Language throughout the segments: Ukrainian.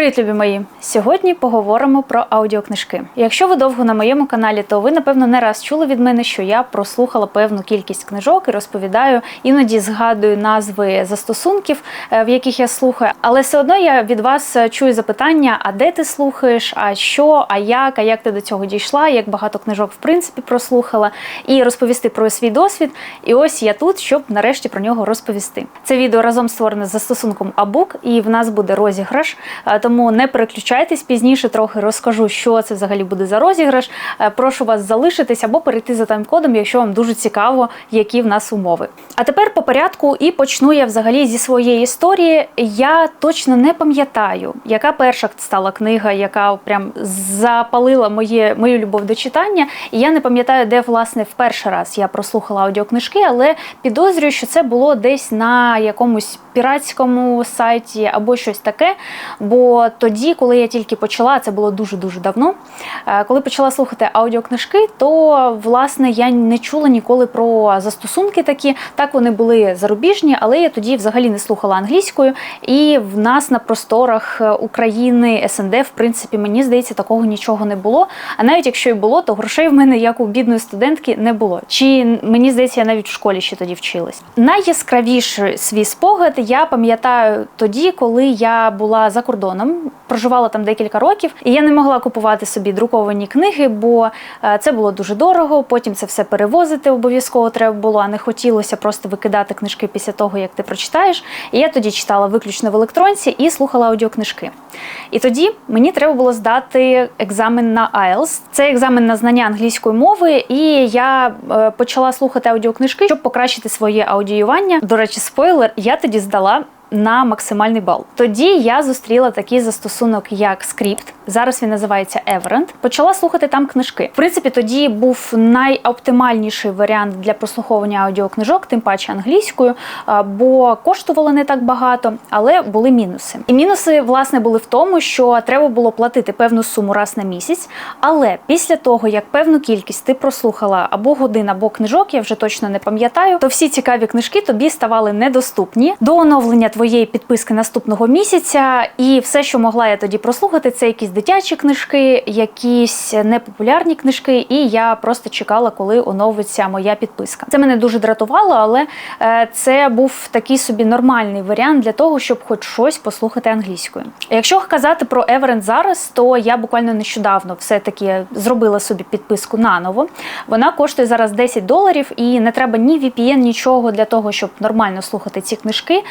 Привіт, любі мої! Сьогодні поговоримо про аудіокнижки. Якщо ви довго на моєму каналі, то ви напевно не раз чули від мене, що я прослухала певну кількість книжок і розповідаю, іноді згадую назви застосунків, е, в яких я слухаю. Але все одно я від вас е, чую запитання: а де ти слухаєш? А що, а як, а як ти до цього дійшла? Як багато книжок в принципі прослухала, і розповісти про свій досвід. І ось я тут, щоб нарешті про нього розповісти. Це відео разом створене з застосунком Абук, і в нас буде розіграш. Тому не переключайтесь пізніше, трохи розкажу, що це взагалі буде за розіграш. Е, Прошу вас залишитись або перейти за тайм-кодом, якщо вам дуже цікаво, які в нас умови. А тепер по порядку і почну я взагалі зі своєї історії. Я точно не пам'ятаю, яка перша стала книга, яка прям запалила моє, мою любов до читання. І я не пам'ятаю, де власне в перший раз я прослухала аудіокнижки, але підозрюю, що це було десь на якомусь піратському сайті або щось таке. Бо тоді, коли я тільки почала, це було дуже дуже давно. е, Коли почала слухати аудіокнижки, то власне я не чула ніколи про застосунки такі. Так вони були зарубіжні, але я тоді взагалі не слухала англійською. І в нас на просторах е, України, СНД, в принципі, мені здається, такого нічого не було. А навіть якщо і було, то грошей в мене, як у бідної студентки, не було. Чи мені здається, я навіть в школі ще тоді вчилась. Найяскравіший свій спогад я пам'ятаю тоді, коли я була за кордоном, проживала там декілька років, і я не могла купувати собі друковані книги, бо е, це було дуже дорого. Потім це все перевозити обов'язково треба було, а не хотілося просто викидати книжки після того, як ти прочитаєш. І я тоді читала виключно в електронці і слухала аудіокнижки. І тоді мені треба було здати екзамен на IELTS. Це екзамен на знання англійської мови, і я е, почала слухати аудіокнижки, щоб покращити своє аудіювання. До речі, спойлер, я тоді здала. На максимальний бал. Тоді я зустріла такий застосунок, як Script. Зараз він називається Everend. Почала слухати там книжки. В принципі, тоді був найоптимальніший варіант для прослуховування аудіокнижок, тим паче англійською, бо коштувало не так багато, але були мінуси. І мінуси, власне, були в тому, що треба було платити певну суму раз на місяць. Але після того, як певну кількість ти прослухала або годин, або книжок, я вже точно не пам'ятаю, то всі цікаві книжки тобі ставали недоступні до оновлення твоєї підписки наступного місяця. І все, що могла я тоді прослухати, це якісь дитячі книжки, якісь непопулярні книжки. І я просто чекала, коли оновиться моя підписка. Це мене дуже дратувало, але е, це був такий собі нормальний варіант для того, щоб хоч щось послухати англійською. Якщо казати про Everend зараз, то я буквально нещодавно все-таки зробила собі підписку наново. Вона коштує зараз 10 доларів, і не треба ні VPN, нічого для того, щоб нормально слухати ці книжки.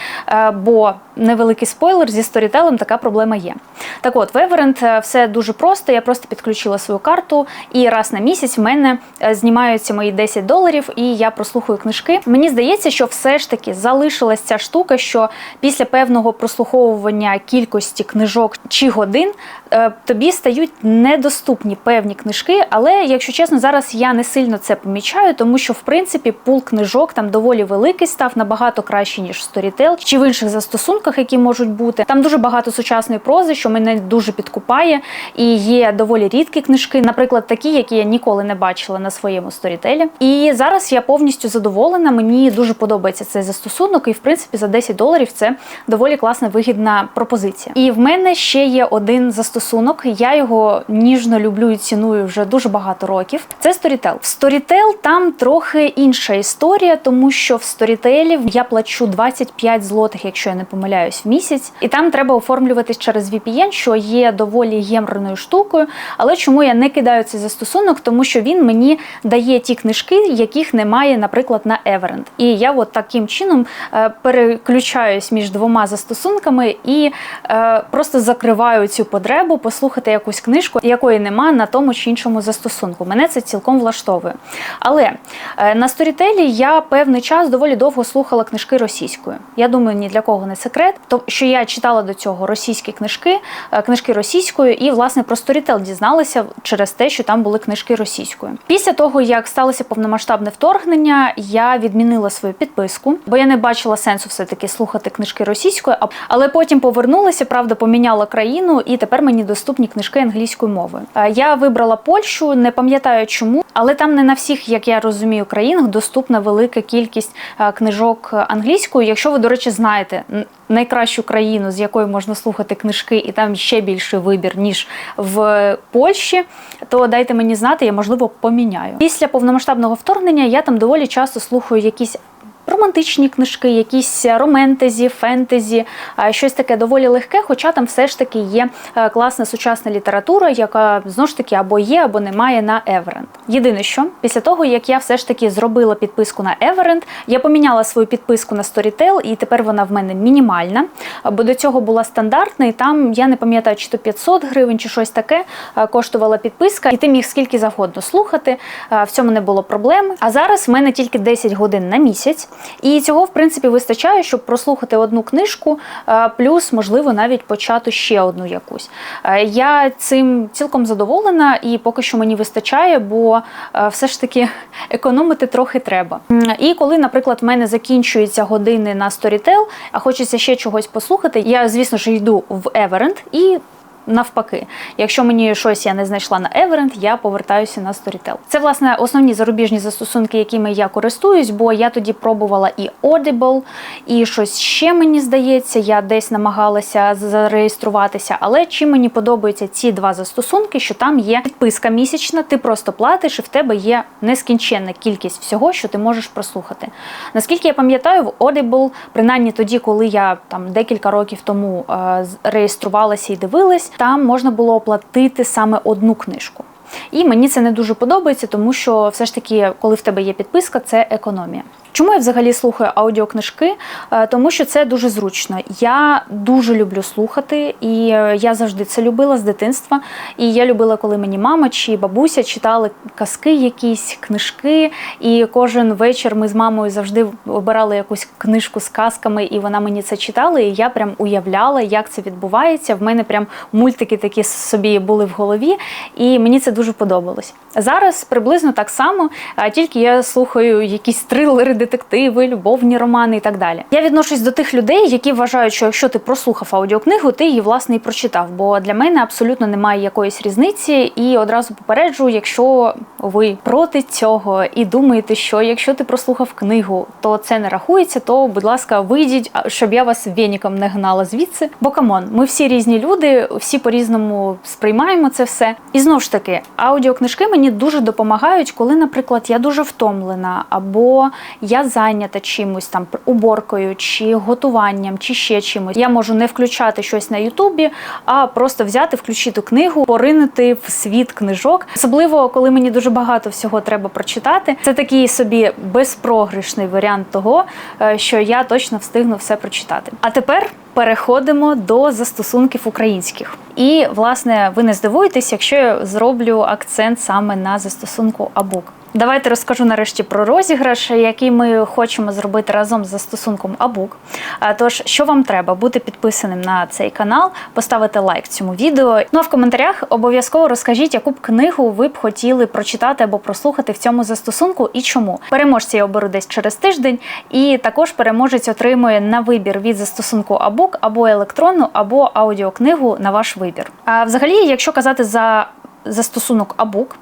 Бо невеликий спойлер зі сторітелем така проблема є. Так от, в Everend е, все дуже просто. Я просто підключила свою карту, і раз на місяць в мене е, знімаються мої 10 доларів, і я прослухаю книжки. Мені здається, що все ж таки залишилась ця штука, що після певного прослуховування кількості книжок чи годин е, тобі стають недоступні певні книжки. Але, якщо чесно, зараз я не сильно це помічаю, тому що в принципі пул книжок там доволі великий став набагато краще ніж в Storytel чи в інших застосунках, які можуть бути. Там дуже багато сучасної прози, що мене дуже підкупає. І є доволі рідкі книжки, наприклад, такі, які я ніколи не бачила на своєму сторітелі. І зараз я повністю задоволена. Мені дуже подобається цей застосунок, і в принципі за 10 доларів це доволі класна вигідна пропозиція. І в мене ще є один застосунок. Я його ніжно люблю і ціную вже дуже багато років. Це Storytel. В Storytel там трохи інша історія, тому що в Storytel я плачу 25 злотих, якщо я не помиляюсь, в місяць, і там треба оформлюватись через VPN, що є доволі ємрною штукою. Але чому я не кидаю цей застосунок? Тому що він мені дає ті книжки, яких немає, наприклад, на Everend. І я от таким чином е, переключаюсь між двома застосунками і е, просто закриваю цю потребу послухати якусь книжку, якої нема на тому чи іншому застосунку. Мене це цілком влаштовує. Але е, на сторітелі я певний час доволі довго слухала книжки російською. Я думаю, ні для кого не секрет, то що я читала до цього російські книжки, е, книжки російською, і власне про Storytel дізналася через те, що там були книжки російською. Після того, як сталося повномасштабне вторгнення, я відмінила свою підписку, бо я не бачила сенсу все таки слухати книжки російською. Але потім повернулася, правда, поміняла країну, і тепер мені доступні книжки англійською мовою. Е, Я вибрала Польщу, не пам'ятаю чому, але там не на всіх, як я розумію, країнах доступна велика кількість е, книжок англійською. Якщо ви, до речі, знаєте, н- найкращу країну, з якої можна слухати книжки, і там ще більший вибір ніж в Польщі, то дайте мені знати, я можливо поміняю. Після повномасштабного вторгнення я там доволі часто слухаю якісь. Романтичні книжки, якісь романтезі, фентезі, щось таке доволі легке, хоча там все ж таки є е, класна сучасна література, яка знову ж таки або є, або немає на Everend. Єдине, що після того, як я все ж таки зробила підписку на Everend, я поміняла свою підписку на Storytel, і тепер вона в мене мінімальна. Бо до цього була стандартна, і там я не пам'ятаю, чи то 500 гривень, чи щось таке е, коштувала підписка, і ти міг скільки завгодно слухати. е, В цьому не було проблеми. А зараз в мене тільки 10 годин на місяць. І цього, в принципі, вистачає, щоб прослухати одну книжку, е, плюс, можливо, навіть почати ще одну якусь. Е, Я цим цілком задоволена, і поки що мені вистачає, бо е, все ж таки економити трохи треба. І коли, наприклад, в мене закінчуються години на Storytel, а хочеться ще чогось послухати, я, звісно ж, йду в Everend і навпаки. Якщо мені щось я не знайшла на Everend, я повертаюся на Storytel. Це власне основні зарубіжні застосунки, якими я користуюсь, бо я тоді пробувала і Audible, і щось ще мені здається. Я десь намагалася зареєструватися. Але чим мені подобаються ці два застосунки, що там є підписка місячна, ти просто платиш, і в тебе є нескінченна кількість всього, що ти можеш прослухати. Наскільки я пам'ятаю, в Audible, принаймні тоді, коли я там декілька років тому е, реєструвалася і дивилась, там можна було оплатити саме одну книжку. І мені це не дуже подобається, тому що все ж таки, коли в тебе є підписка, це економія. Чому я взагалі слухаю аудіокнижки? Е, Тому що це дуже зручно. Я дуже люблю слухати, і е, я завжди це любила з дитинства. І я любила, коли мені мама чи бабуся читали казки, якісь книжки. І кожен вечір ми з мамою завжди обирали якусь книжку з казками, і вона мені це читала. І я прям уявляла, як це відбувається. В мене прям мультики такі собі були в голові, і мені це дуже подобалось. Зараз приблизно так само, тільки я слухаю якісь трилери, детективи, любовні романи і так далі. Я відношусь до тих людей, які вважають, що якщо ти прослухав аудіокнигу, ти її власне і прочитав. Бо для мене абсолютно немає якоїсь різниці, і одразу попереджу, якщо ви проти цього і думаєте, що якщо ти прослухав книгу, то це не рахується, то будь ласка, вийдіть, щоб я вас веніком не гнала звідси. Бо камон, ми всі різні люди, всі по-різному сприймаємо це все. І знову ж таки, аудіокнижки мені дуже допомагають, коли, наприклад, я дуже втомлена, або я зайнята чимось там уборкою, чи готуванням, чи ще чимось. Я можу не включати щось на Ютубі, а просто взяти, включити книгу, поринути в світ книжок. Особливо, коли мені дуже багато всього треба прочитати. Це такий собі безпрограшний варіант того, е, що я точно встигну все прочитати. А тепер переходимо до застосунків українських. І, власне, ви не здивуєтесь, якщо я зроблю акцент саме на застосунку Абук. Давайте розкажу нарешті про розіграш, який ми хочемо зробити разом з застосунком Абук. Тож, що вам треба? Бути підписаним на цей канал, поставити лайк цьому відео. Ну а в коментарях обов'язково розкажіть, яку б книгу ви б хотіли прочитати або прослухати в цьому застосунку і чому. Переможця я оберу десь через тиждень, і також переможець отримує на вибір від застосунку Абук або електронну, або аудіокнигу на ваш вибір. А взагалі, якщо казати за застосунок Абук,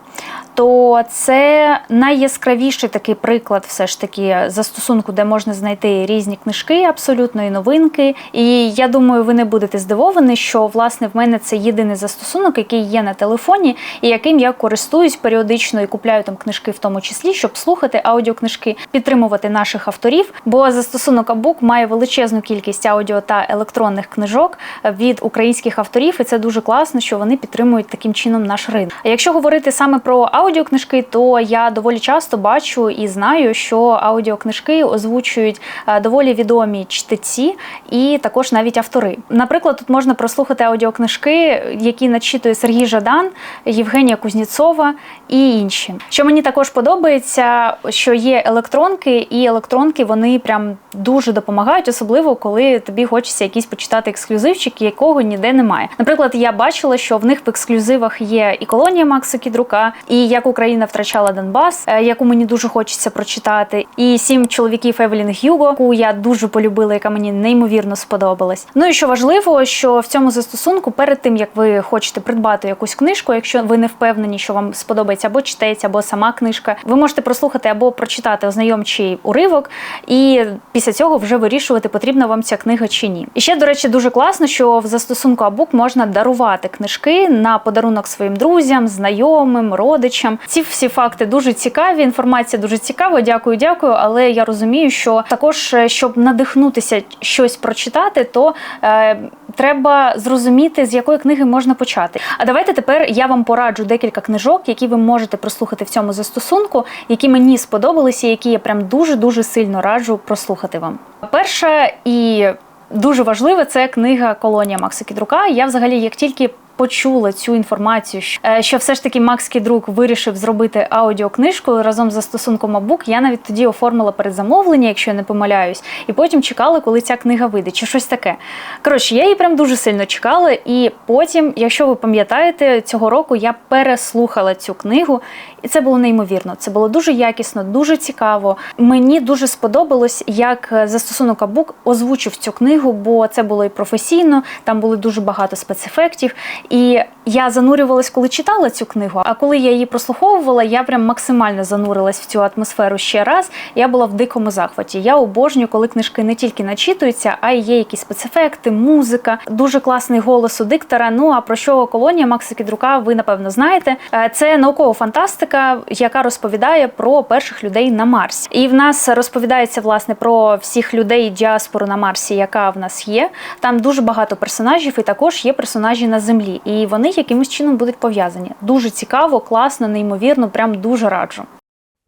то це найяскравіший такий приклад, все ж таки, застосунку, де можна знайти різні книжки, абсолютно і новинки. І я думаю, ви не будете здивовані, що власне в мене це єдиний застосунок, який є на телефоні, і яким я користуюсь періодично і купляю там книжки, в тому числі, щоб слухати аудіокнижки, підтримувати наших авторів. Бо застосунок Абук має величезну кількість аудіо та електронних книжок від українських авторів, і це дуже класно, що вони підтримують таким чином наш ринок. А якщо говорити саме про аудіокнижки, то я доволі часто бачу і знаю, що аудіокнижки озвучують е, доволі відомі чтеці і також навіть автори. Наприклад, тут можна прослухати аудіокнижки, які начитує Сергій Жадан, Євгенія Кузніцова і інші. Що мені також подобається, що є електронки, і електронки вони прям дуже допомагають, особливо коли тобі хочеться якийсь почитати ексклюзивчик, якого ніде немає. Наприклад, я бачила, що в них в ексклюзивах є і колонія Макса Кідрука, і як Україна втрачала Донбас, е, яку мені дуже хочеться прочитати, і сім чоловіків Евелін Гюго, яку я дуже полюбила, яка мені неймовірно сподобалась. Ну і що важливо, що в цьому застосунку перед тим як ви хочете придбати якусь книжку, якщо ви не впевнені, що вам сподобається або читається, або сама книжка, ви можете прослухати або прочитати ознайомчий уривок, і після цього вже вирішувати, потрібна вам ця книга чи ні. І ще, до речі, дуже класно, що в застосунку Абук можна дарувати книжки на подарунок своїм друзям, знайомим, родичам. Ці всі факти дуже цікаві. Інформація дуже цікава. Дякую, дякую. Але я розумію, що також, е, щоб надихнутися щось прочитати, то е, треба зрозуміти, з якої книги можна почати. А давайте тепер я вам пораджу декілька книжок, які ви можете прослухати в цьому застосунку, які мені сподобалися, які я прям дуже дуже сильно раджу прослухати вам. Перша і дуже важливе це книга Колонія Макса Кідрука. Я взагалі, як тільки почула цю інформацію, що- е, все ж таки Макс Кідрук вирішив зробити аудіокнижку разом з застосунком Абук. Я навіть тоді оформила передзамовлення, якщо я не помиляюсь, і потім чекала, коли ця книга вийде, чи щось таке. Коротше, я її прям дуже сильно чекала. І потім, якщо ви пам'ятаєте, цього року я переслухала цю книгу, і це було неймовірно. Це було дуже якісно, дуже цікаво. Мені дуже сподобалось, як е, застосунок Абук озвучив цю книгу, бо це було і професійно, там були дуже багато спецефектів. І я занурювалась, коли читала цю книгу. А коли я її прослуховувала, я прям максимально занурилась в цю атмосферу ще раз. Я була в дикому захваті. Я обожнюю, коли книжки не тільки начитуються, а й є якісь спецефекти, музика, дуже класний голос у диктора. Ну а про що колонія Макса Кідрука, ви напевно знаєте. Е, Це наукова фантастика, яка розповідає про перших людей на Марсі. І в нас розповідається власне про всіх людей діаспору на Марсі, яка в нас є. Там дуже багато персонажів, і також є персонажі на землі. І вони якимось чином будуть пов'язані. Дуже цікаво, класно, неймовірно, прям дуже раджу.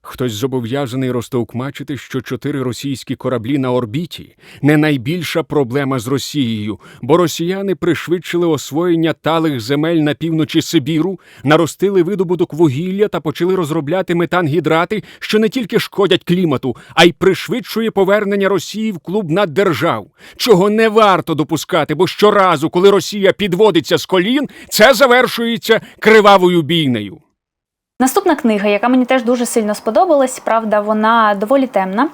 Хтось зобов'язаний розтовкмачити, що чотири російські кораблі на орбіті не найбільша проблема з Росією, бо росіяни пришвидшили освоєння талих земель на півночі Сибіру, наростили видобуток вугілля та почали розробляти метангідрати, що не тільки шкодять клімату, а й пришвидшує повернення Росії в клуб наддержав, чого не варто допускати, бо щоразу, коли Росія підводиться з колін, це завершується кривавою бійнею. Наступна книга, яка мені теж дуже сильно сподобалась, правда, вона доволі темна.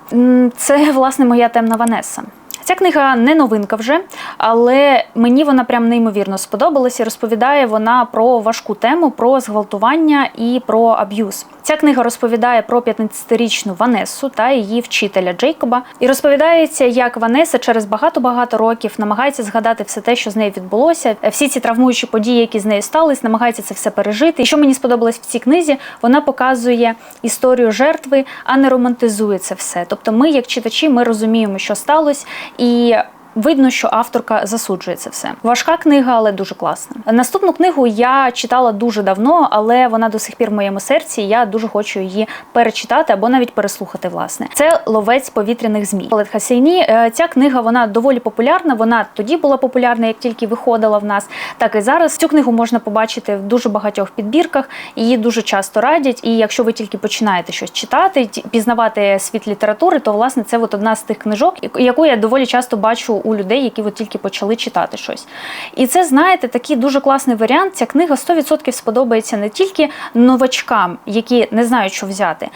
Це власне моя темна Ванеса. Ця книга не новинка вже, але мені вона прям неймовірно сподобалась і розповідає вона про важку тему, про зґвалтування і про аб'юз. Ця книга розповідає про 15-річну Ванесу та її вчителя Джейкоба. І розповідається, як Ванеса через багато-багато років намагається згадати все те, що з нею відбулося, всі ці травмуючі події, які з нею стались, намагається це все пережити. І що мені сподобалось в цій книзі, вона показує історію жертви, а не романтизує це все. Тобто, ми, як читачі, ми розуміємо, що сталося, і Видно, що авторка засуджує це все. Важка книга, але дуже класна. Наступну книгу я читала дуже давно, але вона до сих пір в моєму серці. Я дуже хочу її перечитати або навіть переслухати. Власне, це ловець повітряних змій. Олег Хасейні. Е, Ця книга вона доволі популярна. Вона тоді була популярна, як тільки виходила в нас, так і зараз. Цю книгу можна побачити в дуже багатьох підбірках. Її дуже часто радять. І якщо ви тільки починаєте щось читати, пізнавати світ літератури, то власне це от одна з тих книжок, яку я доволі часто бачу у людей, які от тільки почали читати щось. І це, знаєте, такий дуже класний варіант. Ця книга 100% сподобається не тільки новачкам, які не знають, що взяти,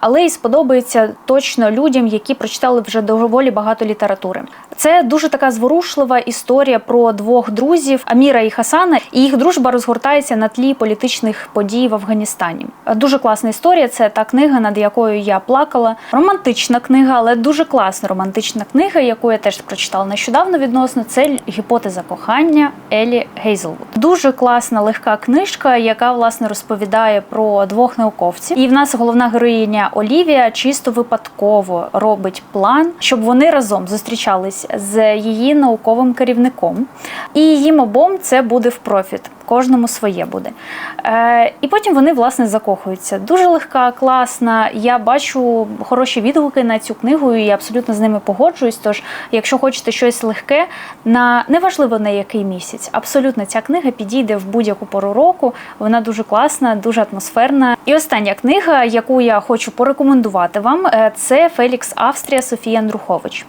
але й сподобається точно людям, які прочитали вже доволі багато літератури. Це дуже така зворушлива історія про двох друзів Аміра і Хасана, і їх дружба розгортається на тлі політичних подій в Афганістані. Дуже класна історія. Це та книга, над якою я плакала. Романтична книга, але дуже класна романтична книга, яку я теж прочитала нещодавно відносно. Це гіпотеза кохання Елі Гейзелвуд. Дуже класна легка книжка, яка власне розповідає про двох науковців. І в нас головна героїня Олівія чисто випадково робить план, щоб вони разом зустрічались з її науковим керівником. І їм обом це буде в профіт. Кожному своє буде. Е, і потім вони власне закохуються. Дуже легка, класна. Я бачу хороші відгуки на цю книгу і абсолютно з ними погоджуюсь. Тож, якщо хочете щось легке, на неважливо на який місяць, абсолютно ця книга підійде в будь-яку пору року. Вона дуже класна, дуже атмосферна. І остання книга, яку я хочу порекомендувати вам, е, це Фелікс Австрія Софія Андрухович.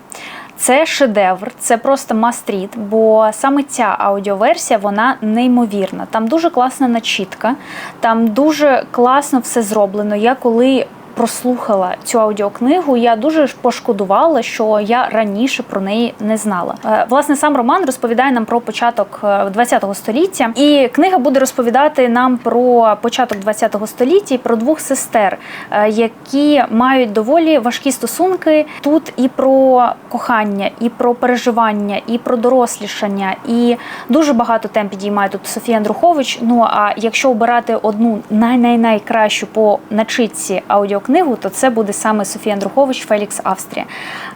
Це шедевр, це просто read, бо саме ця аудіоверсія вона неймовірна. Там дуже класна начітка, там дуже класно все зроблено. Я коли прослухала цю аудіокнигу, я дуже пошкодувала, що я раніше про неї не знала. Е, Власне, сам роман розповідає нам про початок ХХ століття, і книга буде розповідати нам про початок ХХ століття і про двох сестер, е, які мають доволі важкі стосунки тут і про кохання, і про переживання, і про дорослішання, і дуже багато тем підіймає тут Софія Андрухович. Ну а якщо обирати одну най-най-найкращу по начитці аудіокнигу, то це буде саме Софія Андрухович Фелікс Австрія.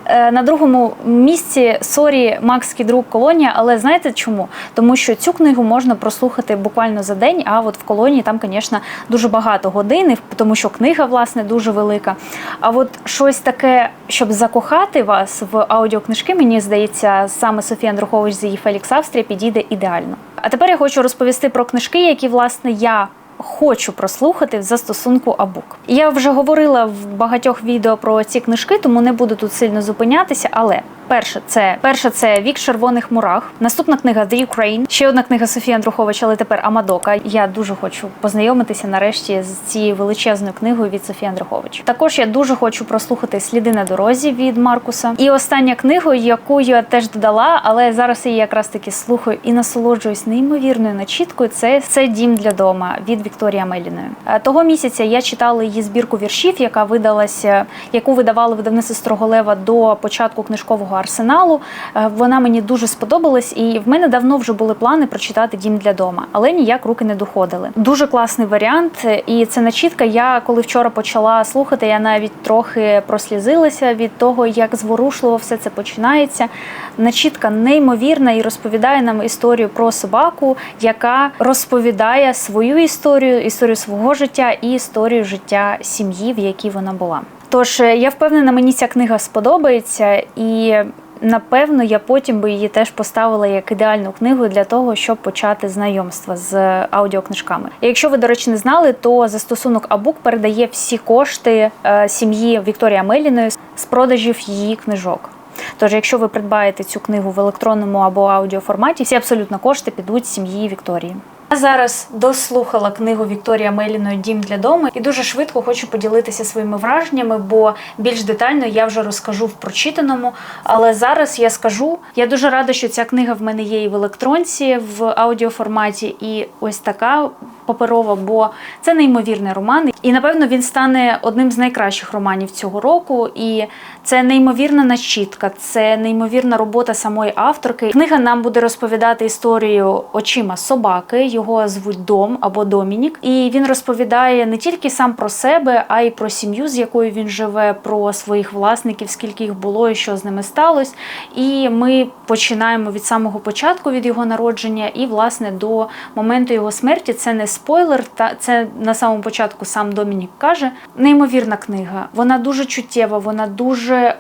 Е, На другому місці сорі, Макський друг колонія. Але знаєте чому? Тому що цю книгу можна прослухати буквально за день. А от в колонії там, звісно, дуже багато годин, тому що книга власне дуже велика. А от щось таке, щоб закохати вас в аудіокнижки, мені здається, саме Софія Андрухович з її Фелікс Австрія підійде ідеально. А тепер я хочу розповісти про книжки, які власне я. Хочу прослухати в застосунку Абук. Я вже говорила в багатьох відео про ці книжки, тому не буду тут сильно зупинятися. Але перше, це перше це вік червоних мурах. Наступна книга The Ukraine. Ще одна книга Софії Андрухович, але тепер Амадока. Я дуже хочу познайомитися нарешті з цією величезною книгою від Софії Андрухович. Також я дуже хочу прослухати Сліди на дорозі від Маркуса. І остання книга, яку я теж додала, але зараз її якраз таки слухаю і насолоджуюсь неймовірною начіткою. Це, це дім для дома від Вікторія Меліної. Е, Того місяця я читала її збірку віршів, яка видалася, яку видавали видавництво Строголева до початку книжкового арсеналу. Е, Вона мені дуже сподобалась, і в мене давно вже були плани прочитати дім для дома, але ніяк руки не доходили. Дуже класний варіант, і це начітка. Я коли вчора почала слухати, я навіть трохи прослізилася від того, як зворушливо все це починається. Начітка неймовірна і розповідає нам історію про собаку, яка розповідає свою історію, історію свого життя і історію життя сім'ї, в якій вона була. Тож е, я впевнена, мені ця книга сподобається, і напевно я потім би її теж поставила як ідеальну книгу для того, щоб почати знайомство з аудіокнижками. І якщо ви, до речі, не знали, то застосунок Абук передає всі кошти е, сім'ї Вікторія Меліної з продажів її книжок. Тож, якщо ви придбаєте цю книгу в електронному або аудіоформаті, всі абсолютно кошти підуть сім'ї Вікторії. Я зараз дослухала книгу Вікторія Меліної Дім для дому і дуже швидко хочу поділитися своїми враженнями, бо більш детально я вже розкажу в прочитаному. Але зараз я скажу, я дуже рада, що ця книга в мене є і в електронці, в аудіоформаті, і ось така паперова, бо це неймовірний роман. І напевно він стане одним з найкращих романів цього року. І це неймовірна начітка, це неймовірна робота самої авторки. Книга нам буде розповідати історію очима собаки. Його звуть Дом або Домінік. І він розповідає не тільки сам про себе, а й про сім'ю, з якою він живе, про своїх власників, скільки їх було і що з ними сталося. І ми починаємо від самого початку від його народження, і власне до моменту його смерті. Це не спойлер, та це на самому початку сам Домінік каже. Неймовірна книга. Вона дуже чуттєва, вона дуже.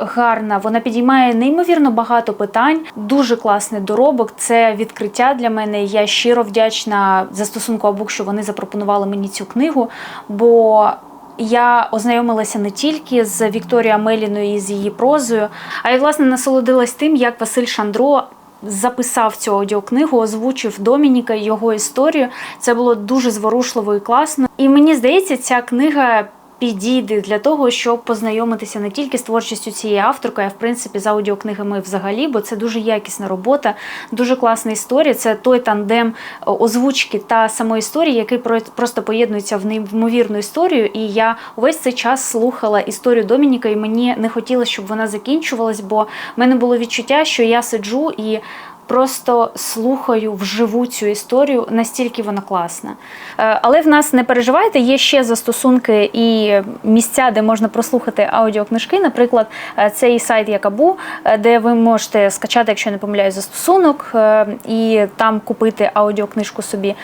Гарна, вона підіймає неймовірно багато питань. Дуже класний доробок. Це відкриття для мене. Я щиро вдячна застосунку Абук, що вони запропонували мені цю книгу. Бо я ознайомилася не тільки з Вікторією Меліною і з її прозою, а й власне насолодилась тим, як Василь Шандро. Записав цю аудіокнигу, озвучив Домініка і його історію. Це було дуже зворушливо і класно. І мені здається, ця книга підійде для того, щоб познайомитися не тільки з творчістю цієї авторки, а в принципі з аудіокнигами взагалі, бо це дуже якісна робота, дуже класна історія. Це той тандем е, озвучки та самої історії, який про- просто поєднується в неймовірну історію. І я увесь цей час слухала історію Домініка, і мені не хотілося, щоб вона закінчувалась, бо в мене було відчуття, що я сиджу і. Просто слухаю вживу цю історію, настільки вона класна. Е, Але в нас не переживайте, є ще застосунки і місця, де можна прослухати аудіокнижки. Наприклад, е, цей сайт Якабу, е, де ви можете скачати, якщо я не помиляю, застосунок і там купити аудіокнижку собі.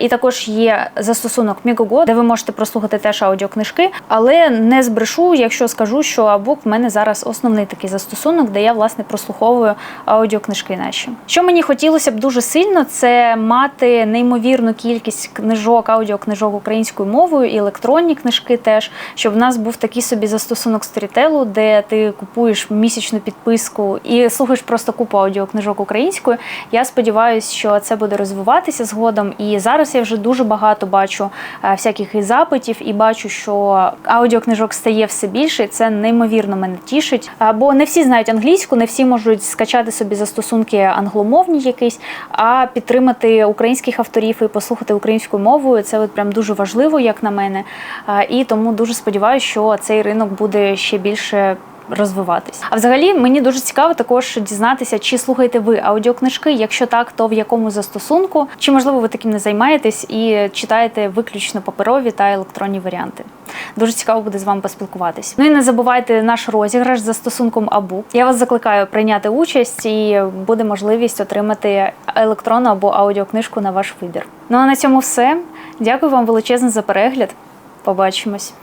І також є застосунок Мігого, де ви можете прослухати теж аудіокнижки. Але не збрешу, якщо скажу, що Абук в мене зараз основний такий застосунок, де я власне прослуховую аудіокнижки наші. Що мені хотілося б дуже сильно, це мати неймовірну кількість книжок, аудіокнижок українською мовою і електронні книжки теж, щоб в нас був такий собі застосунок сторітелу, де ти купуєш місячну підписку і слухаєш просто купу аудіокнижок українською. Я сподіваюся, що це буде розвиватися згодом. І зараз я вже дуже багато бачу е, всяких і запитів, і бачу, що аудіокнижок стає все більше, і це неймовірно мене тішить. Бо не всі знають англійську, не всі можуть скачати собі застосунки англомовні якісь, а підтримати українських авторів і послухати українською мовою. Це от прям дуже важливо, як на мене. І тому дуже сподіваюся, що цей ринок буде ще більше. Розвиватись. А взагалі мені дуже цікаво також дізнатися, чи слухаєте ви аудіокнижки. Якщо так, то в якому застосунку, чи можливо ви таким не займаєтесь і читаєте виключно паперові та електронні варіанти. Дуже цікаво буде з вами поспілкуватись. Ну і не забувайте наш розіграш за стосунком Абу. Я вас закликаю прийняти участь, і буде можливість отримати електронну або аудіокнижку на ваш вибір. Ну а на цьому все. Дякую вам величезно за перегляд. Побачимось.